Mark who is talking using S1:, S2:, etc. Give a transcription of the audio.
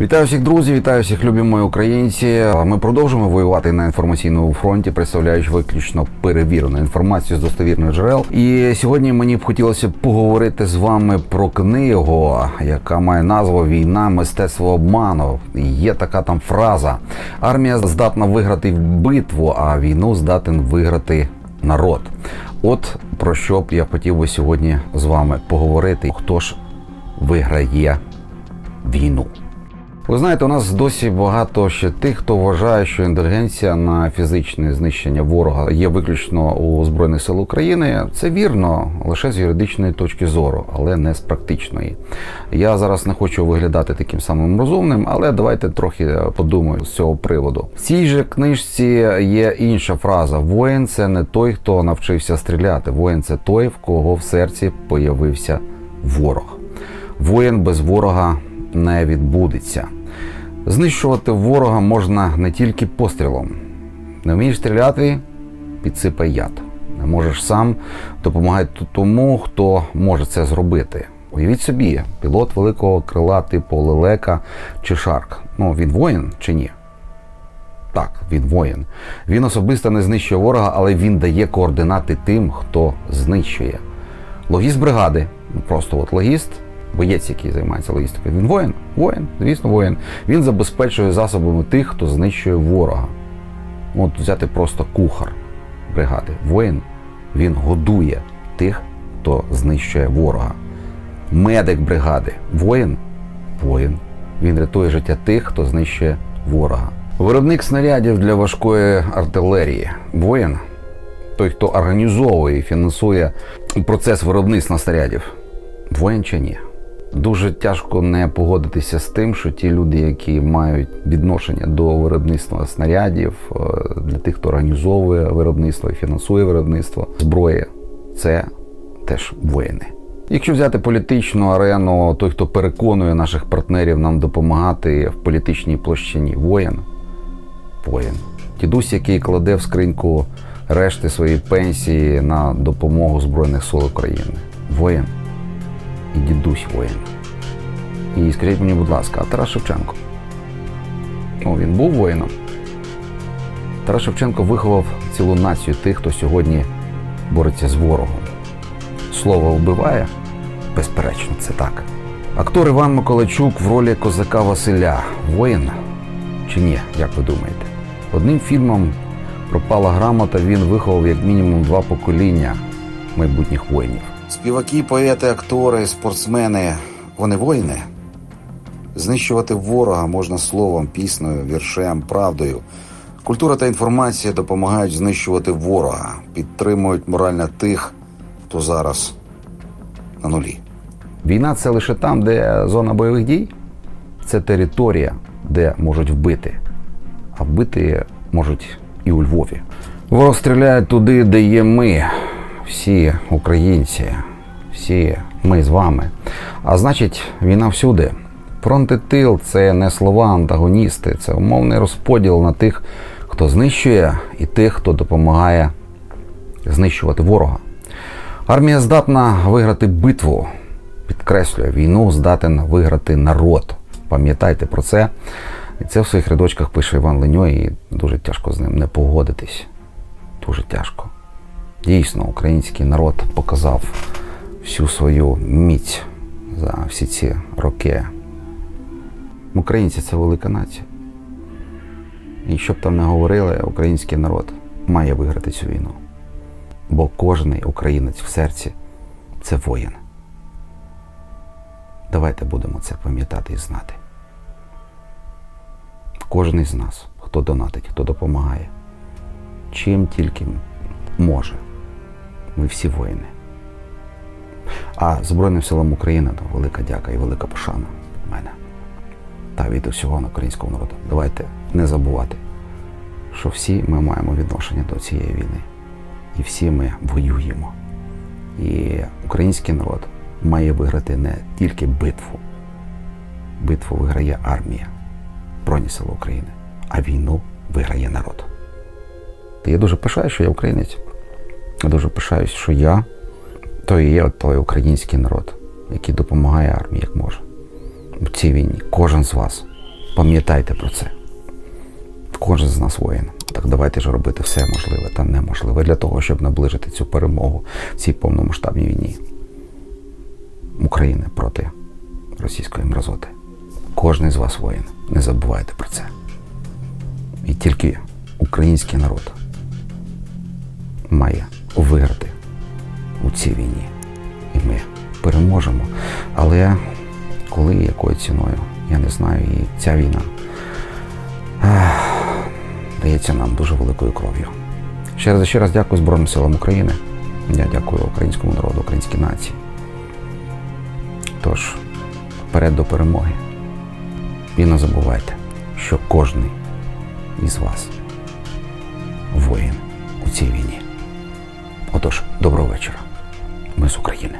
S1: Вітаю всіх друзів, вітаю всіх любі мої українці. Ми продовжуємо воювати на інформаційному фронті, представляючи виключно перевірену інформацію з достовірних джерел. І сьогодні мені б хотілося поговорити з вами про книгу, яка має назву Війна, мистецтво обману. Є така там фраза: армія здатна виграти битву, а війну здатен виграти народ. От про що б я хотів би сьогодні з вами поговорити. Хто ж виграє війну? Ви знаєте, у нас досі багато ще тих, хто вважає, що інтелігенція на фізичне знищення ворога є виключно у Збройних сил України. Це вірно лише з юридичної точки зору, але не з практичної. Я зараз не хочу виглядати таким самим розумним, але давайте трохи подумаємо з цього приводу. В цій же книжці є інша фраза: воїн це не той, хто навчився стріляти. Воїн це той, в кого в серці появився ворог. Воїн без ворога не відбудеться. Знищувати ворога можна не тільки пострілом. Не вмієш стріляти, підсипай яд. Не можеш сам допомагай тому, хто може це зробити. Уявіть собі, пілот великого крила типу Лелека чи Шарк. Ну, він воїн чи ні? Так, він воїн. Він особисто не знищує ворога, але він дає координати тим, хто знищує. Логіст бригади, ну, просто от логіст, боєць, який займається логістикою. Він воїн, воїн, звісно, воїн. Він забезпечує засобами тих, хто знищує ворога. От взяти просто кухар бригади. Воїн, він годує тих, хто знищує ворога. Медик бригади, воїн, воїн. Він рятує життя тих, хто знищує ворога. Виробник снарядів для важкої артилерії. Воїн той, хто організовує і фінансує процес виробництва снарядів. Воїн чи ні? Дуже тяжко не погодитися з тим, що ті люди, які мають відношення до виробництва снарядів, е, для тих, хто організовує виробництво і фінансує виробництво зброї, це теж воїни. Якщо взяти політичну арену, той, хто переконує наших партнерів нам допомагати в політичній площині, воїн, воїн. Дідусь, який кладе в скриньку решти своєї пенсії на допомогу Збройних сил України. Воїн і дідусь воїн. І скажіть мені, будь ласка, а Тарас Шевченко? Ну, він був воїном. Тарас Шевченко виховав цілу націю тих, хто сьогодні бореться з ворогом. Слово вбиває? Безперечно, це так. Актор Іван Миколайчук в ролі козака Василя. Воїн чи ні, як ви думаєте? Одним фільмом пропала грамота, він виховав як мінімум два покоління майбутніх воїнів. Співаки, поети, актори, спортсмени вони воїни. Знищувати ворога можна словом, піснею, віршем, правдою. Культура та інформація допомагають знищувати ворога, підтримують морально тих, хто зараз на нулі. Війна це лише там, де зона бойових дій, це територія, де можуть вбити. А вбити можуть і у Львові. Ворог стріляє туди, де є ми, всі українці, всі ми з вами. А значить, війна всюди. Фронт тил це не слова антагоністи, це умовний розподіл на тих, хто знищує, і тих, хто допомагає знищувати ворога. Армія здатна виграти битву, підкреслює, війну здатен виграти народ. Пам'ятайте про це. І це в своїх рядочках пише Іван Леньо, і дуже тяжко з ним не погодитись. Дуже тяжко. Дійсно, український народ показав всю свою міць за всі ці роки. Українці це велика нація. І що б там не говорили, український народ має виграти цю війну. Бо кожен українець в серці це воїн. Давайте будемо це пам'ятати і знати. Кожен із нас, хто донатить, хто допомагає, чим тільки може. Ми всі воїни. А Збройним силам України то велика дяка і велика пошана в мене та від усього українського народу. Давайте не забувати, що всі ми маємо відношення до цієї війни. І всі ми воюємо. І український народ має виграти не тільки битву. Битву виграє армія, Збройні сили України, а війну виграє народ. Та я дуже пишаю, що я українець. Я дуже пишаюсь, що я то і є той український народ, який допомагає армії як може. В цій війні кожен з вас Пам'ятайте про це. Кожен з нас воїн. Так давайте ж робити все можливе та неможливе для того, щоб наближити цю перемогу в цій повномасштабній війні України проти російської мразоти. Кожен з вас воїн. Не забувайте про це. І тільки український народ має виграти у цій війні. І ми переможемо. Але коли і якою ціною, я не знаю. І ця війна дається нам дуже великою кров'ю. Ще раз ще раз дякую Збройним силам України. Я дякую українському народу, українській нації. Тож, вперед до перемоги. І не забувайте, що кожен із вас воїн у цій війні. Отож, доброго вечора. Ми з України.